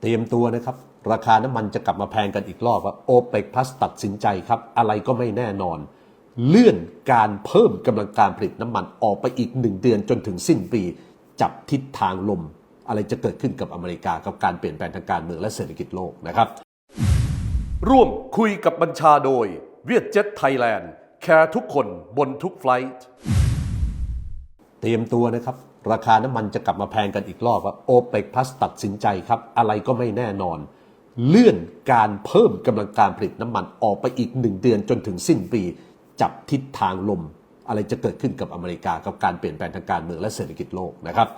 เตรียมตัวนะครับ ราคาน้ำมันจะกลับมาแพงกันอีกรอบว่าโอเปกพลัสตัดสินใจครับ อะไรก็ไม่แน่นอน เลื่อนการเพิ่มกำลังการผลิตน้ำมันออกไปอีกหนึ่งเดือนจนถึงสิ้นปี จับทิศทางลม อะไรจะเกิดขึ้นกับอเมริกากับการเปลี่ยนแปลงทางการเมืองและเศรษฐกิจโลกนะครับ ร่วมคุยกับบัญชาโดยเวียดเจ็ตไทยแลนด์แคร์ทุกคนบนทุกไฟล์เตรียมตัวนะครับ ราคาน้ำมันจะกลับมาแพงกันอีกรอบว่าโอเปกพลัสตัดสินใจครับ อะไรก็ไม่แน่นอน เลื่อนการเพิ่มกำลังการผลิตน้ำมันออกไปอีกหนึ่งเดือนจนถึงสิ้นปี จับทิศทางลม อะไรจะเกิดขึ้นกับอเมริกากับการเปลี่ยนแปลงทางการเมืองและเศรษฐกิจโลกนะครับ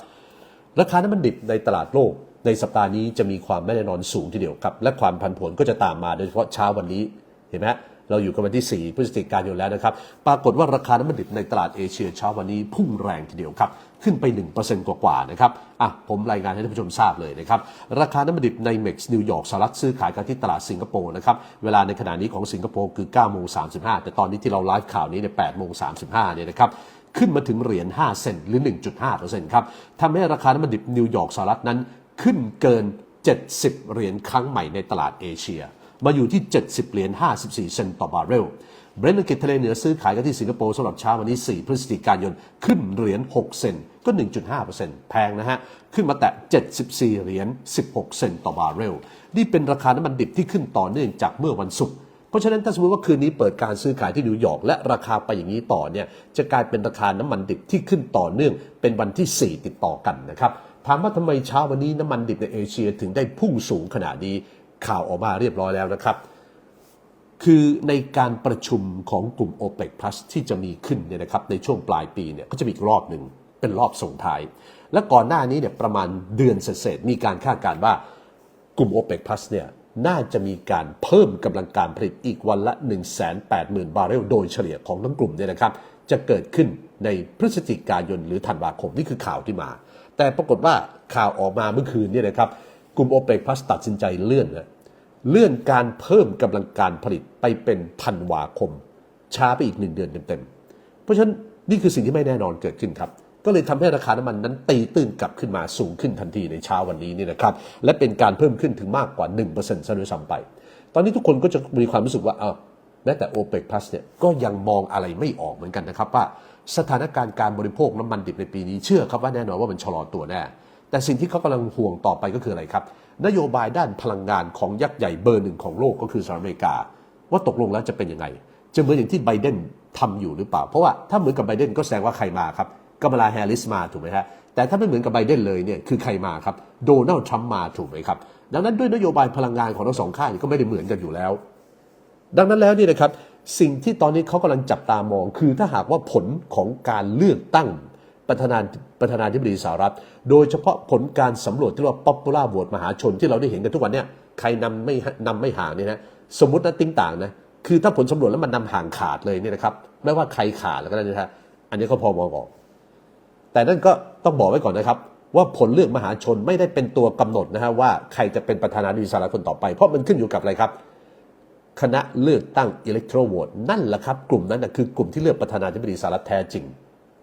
ราคาน้ำมันดิบในตลาดโลก ในสัปดาห์นี้จะมีความไม่แน่นอนสูงทีเดียวครับ และความผันผวนก็จะตามมาโดยเฉพาะเช้าวันนี้เห็นไหมฮะ เราอยู่กันวันที่ 4 พฤศจิกายนแล้วนะครับ ปรากฏว่าราคาน้ำมันดิบในตลาดเอเชียเช้าวันนี้พุ่งแรงทีเดียวครับ ขึ้นไป 1%กว่าๆนะครับอะผมรายงานให้ท่านผู้ชมทราบเลยนะครับ ราคาน้ำมันดิบในเม็กซ์นิวยอร์กสหรัฐซื้อขายกันที่ตลาดสิงคโปร์นะครับ เวลาในขณะนี้ของสิงคโปร์คือ9โมง35 แต่ตอนนี้ที่เราไลฟ์ข่าวนี้ใน8โมง35เนี่ยนะครับขึ้นมาถึงเหรียญ5เซนต์หรือ 1.5%ครับทำให้ราคาน้ำมันดิบนิวยอร์กสหรัฐนั้น ขึ้นเกิน 70 เหรียญครั้งใหม่ในตลาดเอเชีย มาอยู่ที่ 70 เหรียญ 54 เซนต์ต่อบาร์เรล เบรนท์อังกฤษทะเลเหนือซื้อขายกันที่สิงคโปร์สำหรับเช้าวันนี้ 4 พฤศจิกายน ขึ้นเหรียญ 6 เซนต์ก็ 1.5%แพงนะฮะ ขึ้นมาแตะ 74 เหรียญ 16 เซนต์ต่อบาร์เรล นี่เป็นราคาน้ำมันดิบที่ขึ้นต่อเนื่องจากเมื่อวันศุกร์เพราะฉะนั้นถ้าสมมติว่าคืนนี้เปิดการซื้อขายที่นิวยอร์กและราคาไปอย่างนี้ต่อเนี่ยจะกลายเป็นราคาน้ำมันดิบที่ขึ้นต่อเนื่องเป็นวันที่ 4 ติดต่อกันนะครับถามว่าทำไมเช้าวันนี้น้ำมันดิบในเอเชียถึงได้พุ่งสูงขนาดนี้ ข่าวออกมาเรียบร้อยแล้วนะครับ คือในการประชุมของกลุ่ม o p e c Plus ที่จะมีขึ้นเนี่ยนะครับในช่วงปลายปีเนี่ยก็จะมีอีกรอบหนึ่งเป็นรอบส่งท้าย และก่อนหน้านี้เนี่ยประมาณเดือนเศษมีการคาดการณ์ว่ากลุ่ม o p e c Plus เนี่ยน่าจะมีการเพิ่มกำลังการผลิตอีกวันละ 180,000 บาร์เรลโดยเฉลี่ยของทั้งกลุ่มเนี่ยนะครับ จะเกิดขึ้นในพฤศจิกายนหรือธันวาคมนี่คือข่าวที่มา แต่ปรากฏว่าข่าวออกมาเมื่อคืนเนี่ยนะครับ กลุ่ม o p e c Plus ตัดสินใจเลื่อนนะเลื่อนการเพิ่มกำลังการผลิตไปเป็นธันวาคม ช้าไปอีกหนึ่งเดือนเต็มๆ เพราะฉะนั้นนี่คือสิ่งที่ไม่แน่นอนเกิดขึ้นครับ ก็เลยทำให้ราคาน้ำมันนั้นตีตื้นกลับขึ้นมาสูงขึ้นทันทีในเช้าวันนี้นี่นะครับ และเป็นการเพิ่มขึ้นถึงมากกว่า 1%ซะด้วยซ้ำไป ตอนนี้ทุกคนก็จะมีความรู้สึกว่าเออแม้แต่ o p e c Plus เนี่ยก็ยังมองอะไรไม่ออกเหมือนกันนะครับว่าสถานการณ์การบริโภคน้ำมันดิบในปีนี้เชื่อครับว่าแน่นอนว่ามันชะลอตัวแน่ แต่สิ่งที่เขากำลังห่วงต่อไปก็คืออะไรครับ นโยบายด้านพลังงานของยักษ์ใหญ่เบอร์หนึ่งของโลกก็คือสหรัฐอเมริกา ว่าตกลงแล้วจะเป็นยังไง จะเหมือนอย่างที่ไบเดนทำอยู่หรือเปล่า เพราะว่าถ้าเหมือนกับไบเดนก็แสดงว่าใครมาครับกัมลาแฮร์ริสมาถูกไหมฮะแต่ถ้าไม่เหมือนกับไบเดนเลยเนี่ยคือใครมาครับโดนัลด์ทรัมป์มาถูกไหมครับ ดังนั้นด้วยนโยบายพลังงานของทั้งสองข้างก็ไม่ได้เหมือนกันอยู่แล้ว ดังนั้นแล้วนี่นะครับสิ่งที่ตอนนี้เขากำลังจับตามอง คือถ้าหากว่าผลของการเลือกตั้ง ประธานาประธานาธิบดีสหรัฐ โดยเฉพาะผลการสำรวจที่เรียกว่า popular vote มหาชนที่เราได้เห็นกันทุกวันเนี่ยใครนำไม่นำไม่ห่างเนี่ยนะสมมตินะติ้งต่างนะคือถ้าผลสำรวจแล้วมันนำห่างขาดเลยเนี่ยนะครับไม่ว่าใครขาดแล้วก็ได้นะฮะอันนี้เขาพอมองออก แต่นั่นก็ต้องบอกไว้ก่อนนะครับ ว่าผลเลือกมหาชนไม่ได้เป็นตัวกำหนดนะฮะว่าใครจะเป็นประธานาธิบดีสหรัฐคนต่อไป เพราะมันขึ้นอยู่กับอะไรครับคณะเลือกตั้งอิเล็กโทรโหวตนั่นแหละครับ กลุ่มนั้นนะคือกลุ่มที่เลือกประธานาธิบดีสหรัฐแท้จริง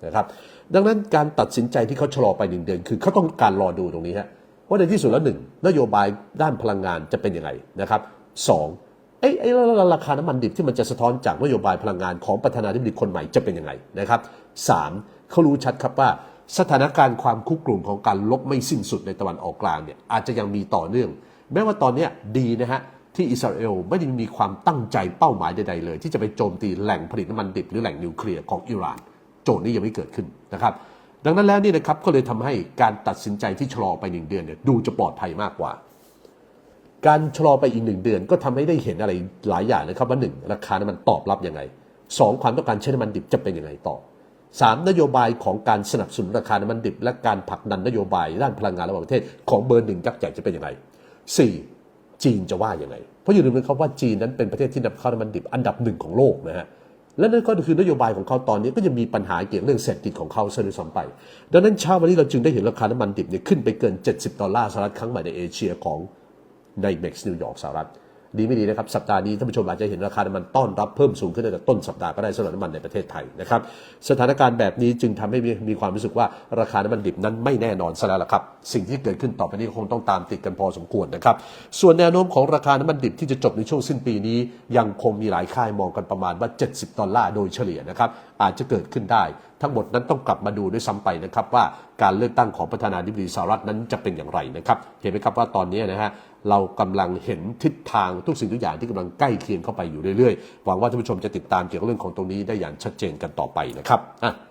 นะครับดังนั้นการตัดสินใจที่เขาชะลอไปหนึ่งเดือน คือเขาต้องการรอดูตรงนี้ฮะว่าในที่สุดแล้วหนึ่งนโยบายด้านพลังงานจะเป็นยังไงนะครับสองไอ้ไอ้ราคาน้ำมันดิบที่มันจะสะท้อนจากนโยบายพลังงานของประธานาธิบดีคนใหม่จะเป็นยังไงนะครับสามเขารู้ชัดครับว่าสถานการณ์ความคุกกลุ่มของการลบไม่สิ้นสุดในตะวันออกกลางเนี่ยอาจจะยังมีต่อเนื่อง แม้ว่าตอนนี้ดีนะฮะที่อิสราเอลไม่ได้มีความตั้งใจเป้าหมายใดๆเลย ที่จะไปโจมตีแหล่งผลิตน้ำมันดิบหรือแหล่งนิวเคลียร์ของอิหร่าน โจทย์นี้ยังไม่เกิดขึ้นนะครับดังนั้นแล้วนี่นะครับก็เลยทำให้การตัดสินใจที่ชะลอไปหนึ่งเดือนเนี่ยดูจะปลอดภัยมากกว่า การชะลอไปอีกหนึ่งเดือน ก็ทำให้ได้เห็นอะไรหลายอย่างนะครับว่าหนึ่งราคาน้ำมันตอบรับยังไงสองความต้องการใช้น้ำมันดิบจะเป็นยังไงต่อสามนโยบายของการสนับสนุนราคาน้ำมันดิบ และการผลักดันนโยบายด้านพลังงานระหว่างประเทศ ของเบอร์หนึ่งยักษ์ใหญ่จะเป็นยังไงสี่จีนจะว่าอย่างไง เพราะอย่าลืมนะครับว่าจีนนั้นเป็นประเทศที่นำเข้าน้ำมันดิบอันดับหนึ่งของโลกนะฮะ และนั่นก็คือนโยบายของเขาตอนนี้ก็จะมีปัญหาเกี่ยวกับเรื่องเศรษฐกิจของเขาซะด้วยซ้ำไป ดังนั้นเช้าวันนี้เราจึงได้เห็นราคาน้ำมันดิบเนี่ยขึ้นไปเกิน 70 ดอลลาร์สหรัฐครั้งใหม่ในเอเชียของในเม็กซ์นิวยอร์กสหรัฐ ดีไม่ดีนะครับสัปดาห์นี้ท่านผู้ชมอาจจะเห็นราคาน้ำมันต้อนรับเพิ่มสูงขึ้นตั้งแต่ต้นสัปดาห์ก็ได้สำหรับน้ำมันในประเทศไทยนะครับสถานการณ์แบบนี้จึงทำให้มีมีความรู้สึกว่าราคาน้ำมันดิบนั้นไม่แน่นอนซะแล้วล่ะครับ สิ่งที่เกิดขึ้นต่อไปนี้คงต้องตามติดกันพอสมควรนะครับส่วนแนวโน้มของราคาน้ำมันดิบที่จะจบในช่วงสิ้นปีนี้ ยังคงมีหลายค่ายมองกันประมาณว่า 70 ดอลลาร์โดยเฉลี่ยนะครับอาจจะเกิดขึ้นได้ทั้งหมดนั้นต้องกลับมาดูด้วยซ้ำไปนะครับว่าการเลือกตั้งของประธานาธิบดีสหรัฐนั้นจะเป็นอย่างไรนะครับเห็นไหมครับว่าตอนนี้นะฮะเรากำลังเห็นทิศทางทุกสิ่งทุกอย่างที่กำลังใกล้เคียงเข้าไปอยู่เรื่อยๆหวังว่าท่านผู้ชมจะติดตามเกี่ยวกับเรื่องของตรงนี้ได้อย่างชัดเจนกันต่อไปนะครับอะ